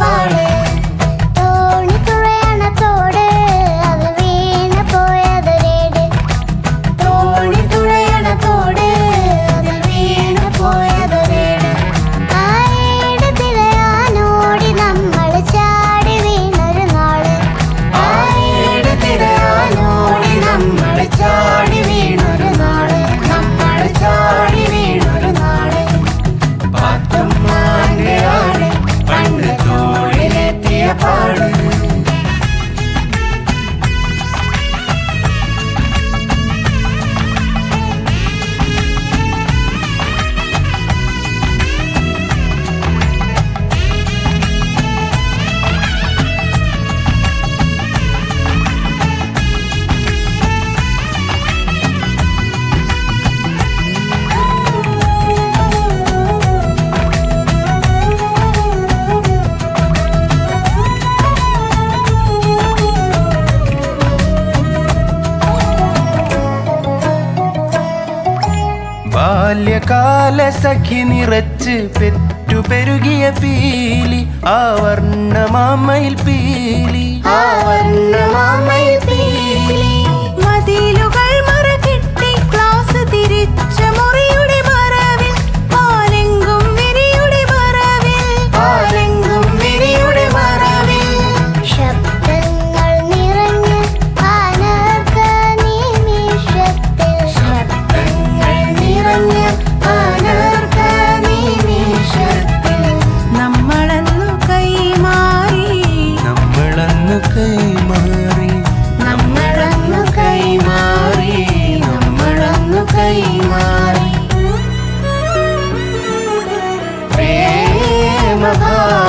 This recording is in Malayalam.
পাড়া ബാല്യകാല സഖി നിറച്ച് പെറ്റു പെരുകിയ പീലി ആ വർണമാമയിൽ പീലി. ആ വർണമാമയിൽ പീലി. প্রভা